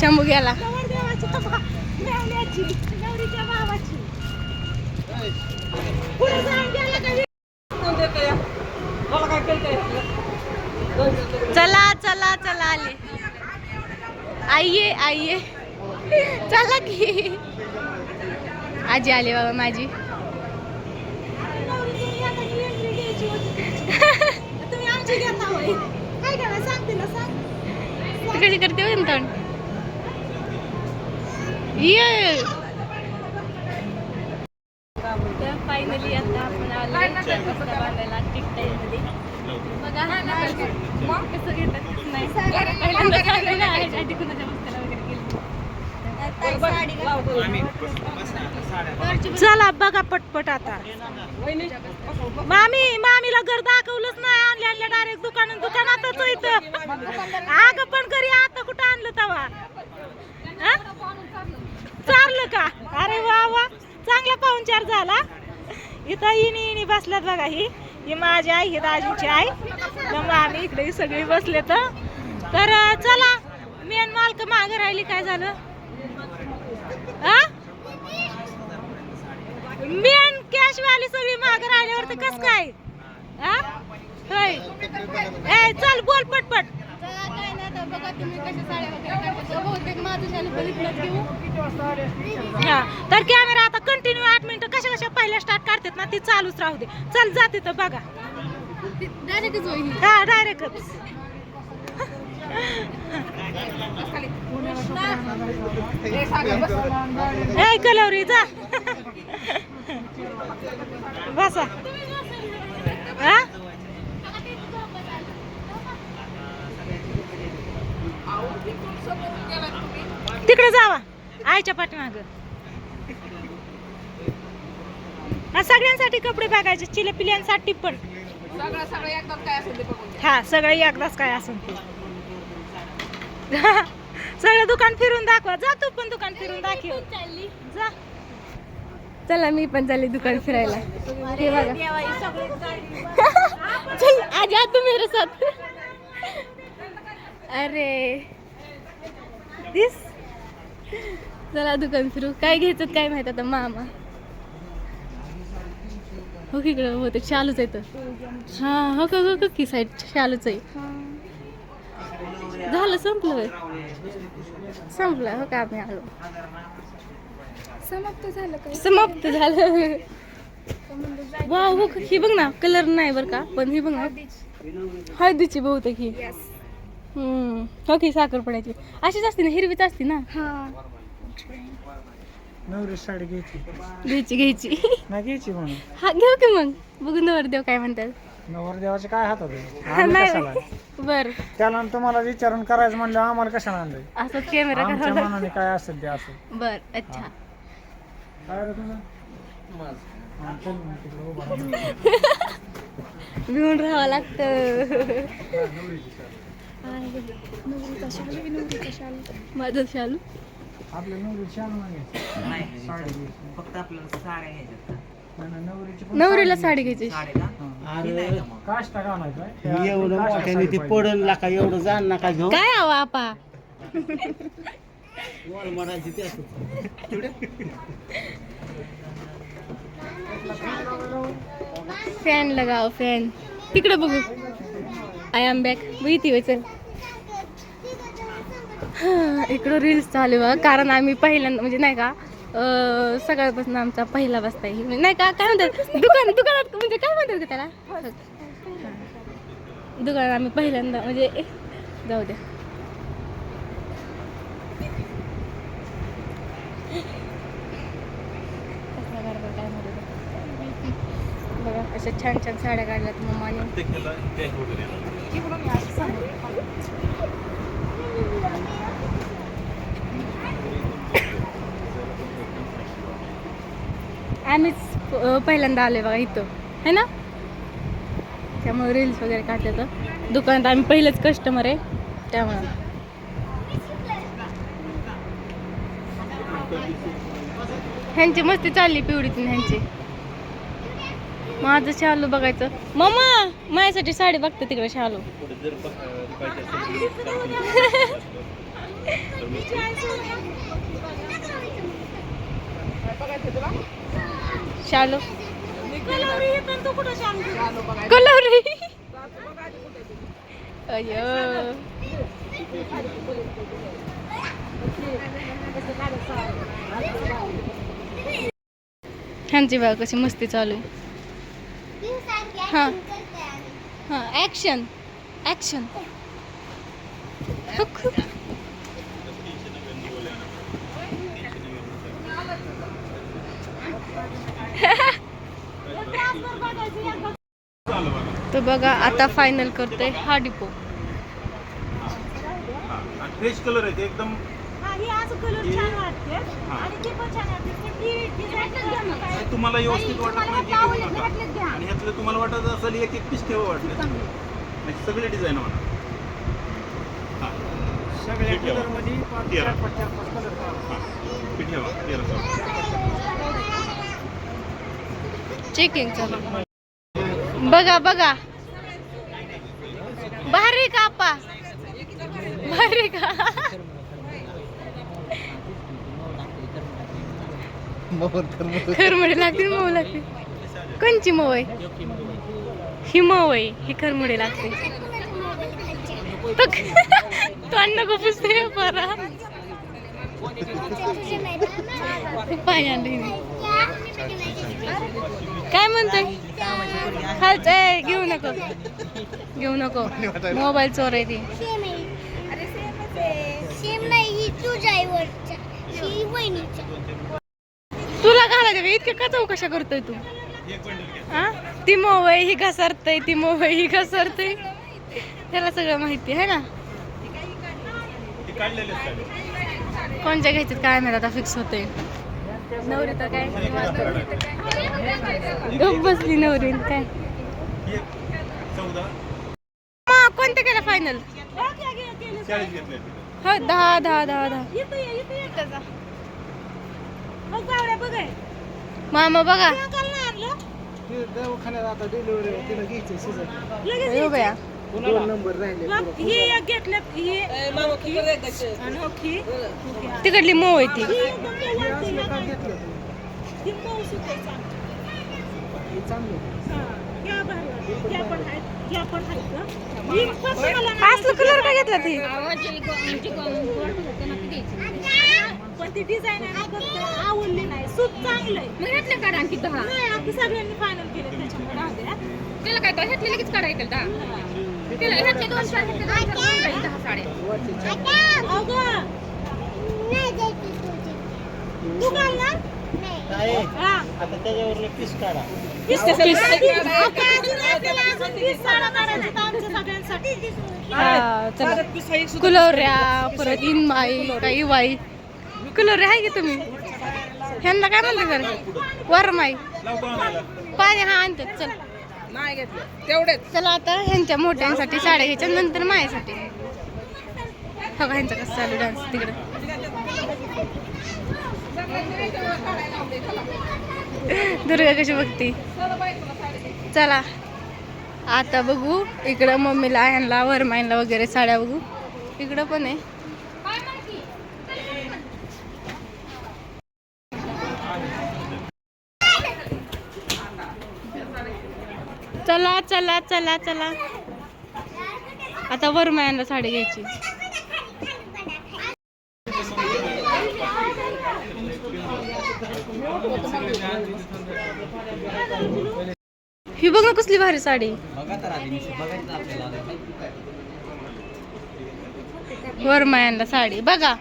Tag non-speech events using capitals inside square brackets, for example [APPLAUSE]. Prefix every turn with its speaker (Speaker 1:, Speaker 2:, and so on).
Speaker 1: शंभू गेला. चला चला चला आले. आइये आइये चला की. आजी आली बाबा माझी.
Speaker 2: नवरी तुम्ही आता
Speaker 1: ये फायनली आता आपण आलो बांधायला टिकटाईमध्ये बघा हा ना कसं घेतात कसं नाही. पहिल्यांदा सांगलं ना ह्याच्या आधी कुणाच्या बसताना वगैरे गेली.
Speaker 2: चला बघा पटपट आता. मामी मामीला घर दाखवलंच नाही. आणल्या आणल्या डायरेक्ट दुकान दुकानातच इथं. आग पण घरी आता कुठं आणलं तवा? चारलं का? अरे वा वा. चांगला पाहुणचार झाला. इथं इनी इनी बसल्यात बघा ही. ही माझी आई ही दाजीची आई. मग आम्ही इकडे सगळी बसले तर. तर चला. मेन मालक मागे राहिली काय झालं? मेन कॅश वाली सगळी मागे राहिल्यावर तर कस काय? होय. ए चल बोल पटपट
Speaker 1: चला काय नाही तर बघा तुम्ही कशा साड्या वगैरे काढता बहुतेक माझं शालू बघितलंच घेऊ
Speaker 2: हा तर कॅमेरा आता कंटिन्यू आठ मिनिटं. कशा कशा पहिल्या स्टार्ट काढतात ना ती चालूच राहू दे. चल जाते तर बघा.
Speaker 1: डायरेक्टच होईल.
Speaker 2: हा डायरेक्टच ए कलवरी जा. [LAUGHS] बसा. हा? तिकडे जावा. आईच्या पाठीमाग. हा सगळ्यांसाठी कपडे बघायचे चिले पिल्यांसाठी पण हा सगळं एकदाच काय असेल ते. सगळं दुकान फिरून दाखवा. जा तू पण दुकान फिरून दाखव. जा.
Speaker 1: चला मी पण चालली दुकान फिरायला. हे बघा. [LAUGHS] चल आज आ तू मेरे साथ अरे. दिस चला दुकान फिरू काय घ्यायचं काय माहीत आता? मामा. हो की इकडं होते चालूच आहे तर हा हो का हो का की साईड चालूच आहे. झालं संपलं. संपलं हो का आम्ही आलो.
Speaker 2: समाप्त झालं
Speaker 1: समाप्त झालं. वा हो का, ही बघ ना कलर नाही बरं का पण ही बघ ना. हळदीची. बहुतेक ही. हम्म. हो की साखरपुड्याची. अशीच असते ना हिरवीच असते ना?
Speaker 3: नवरी साडी घ्यायची.
Speaker 1: घ्यायची घ्यायची.
Speaker 3: नाही घ्यायची म्हणून.
Speaker 1: हा घेऊ की मग. बघू नवर देव काय म्हणतात.
Speaker 3: नवर देवाचे काय हातात आहे? आम्ही कशाला?
Speaker 1: बर.
Speaker 3: त्याला आणि तुम्हाला विचारून करायचं म्हणलं आम्हाला कशाला आणलंय?
Speaker 1: असं कॅमेरा
Speaker 3: आमच्या मनाने काय असेल ते असेल.
Speaker 1: बर अच्छा.
Speaker 3: काय रे तुझं? हा, चल मग तिकडे उभा राहा. [LAUGHS]
Speaker 1: भिवून राहावं लागतं. माझं शालू
Speaker 4: फक्त आपल्याला साड्या घ्यायच्यात का?
Speaker 1: नवरीला
Speaker 3: साडी
Speaker 1: घ्यायची
Speaker 4: का? का मग?
Speaker 3: काष्टा.
Speaker 5: एवढं मोठ्याने ती. पडल नका एवढं जाण नका घेऊ
Speaker 1: काय हवं आपा
Speaker 5: म्हणायची ते असं.
Speaker 1: फॅन लगाव फॅन तिकडे बघू आय एम बॅक माहिती होय चल इकडं रील्स चालू आहे. कारण आम्ही पहिल्यांदा म्हणजे नाही का सकाळपासून आमचा पहिला बसता म्हणजे नाही का काय म्हणतात? दुकान दुकानात म्हणजे काय म्हणतात का त्याला? हा. दुकानात आम्ही पहिल्यांदा म्हणजे जाऊ द्या. बघा अशा छान छान साड्या काढल्यात मम्माने. आम्हीच पहिल्यांदा आलोय बघा इथं. है ना? त्यामुळे रील्स वगैरे काढले तर. दुकानात आम्ही पहिलेच कस्टमर आहे त्यामुळं. ह्यांची मस्ती चालली पिवडीतून ह्यांची. माझं शालू बघायचं. मम्मा माझ्यासाठी साडी बघते तिकडे शालू. [LAUGHS] [LAUGHS]
Speaker 2: कलवरी शांत
Speaker 1: कलवरी अयो ह्यांची बघा कशी मस्ती चालू आहे. हा. हा ऍक्शन ऍक्शन तो बघा आता फायनल करतोय हा डिपो
Speaker 3: फ्रेश कलर आहे ते एकदम
Speaker 2: हा ही असं कलर छान वाटते आणि ती पण छान वाटते पण ती डिझाईन
Speaker 3: हे तुम्हाला व्यवस्थित वाटत नाही. आणि ह्यातलं तुम्हाला वाटत असेल एक एक पीस ठेवा वाटलं नाही, सगळे डिझाईन म्हणा.
Speaker 5: सगळ्या
Speaker 3: ठेवा.
Speaker 5: कलरमध्ये
Speaker 3: तेरा. हा. ठेवा. तेरा
Speaker 1: चेकिंग बघा बघा. भारी का आपा भारी का? खरमडे लागते मऊ लागते कोणची मऊ आहे? ही मऊ आहे. ही खरमडे लागते. तो- अन्न को पुसते परा. पाय आणली काय म्हणतोय? खालच घेऊ नको. घेऊ नको. मोबाईल चोर आहे ती. तुला घालायचं का? इतक्या का चौकशा करतोय तू? हा ती मोबाईल ही घसरतय ती मोबाईल ही घसरतय. त्याला सगळं माहिती आहे ना. कोणच्या घ्यायच्यात? काय माहीत आता फिक्स होते नवरी तर काय? बसली नवरी काय? मग कोणतं केलं फायनल हो दहा दहा दहा दहा. मामा बघा.
Speaker 5: दवाखान्यात आता डिलिव्हरी तिला घ्यायचं दोन नंबर राहिले
Speaker 2: ही एक घेतल्यात ही अनोखी अनोखी
Speaker 1: तिकडली मोव आहे ती.
Speaker 2: ही
Speaker 5: असलं का. घेतलं
Speaker 2: ही.
Speaker 5: हे चांगलं
Speaker 2: हा, पण आहेत ह्या पण आहेत गं. ही फक्त मला नाही
Speaker 1: असलं कलर का घेतला ती?
Speaker 2: पण ती डिझाईन आहे ना फक्त आवडली नाही. चांगलं आहे.
Speaker 6: मग ह्यातल्या काढा आणखी दहा?
Speaker 2: नाही आपण सगळ्यांनी फायनल केलं त्याच्यामुळे.
Speaker 6: त्याला काय तर ह्यातले लगेच काढा येतील दहा.
Speaker 5: आता त्याच्यावर पीस काढा
Speaker 1: कुलवऱ्या परत इनमाई काही वाई. कुलवऱ्या आहे की तुम्ही? ह्यांना काय म्हणते तर वरमाई.
Speaker 3: लाव
Speaker 1: पाणी हा आणतात चल.
Speaker 6: नाही घेतले. तेवढेच.
Speaker 1: चला आता ह्यांच्या मोठ्यांसाठी साड्या घ्यायच्या नंतर माझ्यासाठी हो ह्यांचा कसं चालू डान्स तिकडे. दुर्गा कशी बघती? चला. आता बघू इकडं मम्मीला ह्यांना वरमाईनला वगैरे साड्या बघू. इकडं पण आहे. चला चला चला चला. आता वरमायांना साडी घ्यायची. ही बघ ना कसली भारी साडी. वरमायांना साडी. बघा.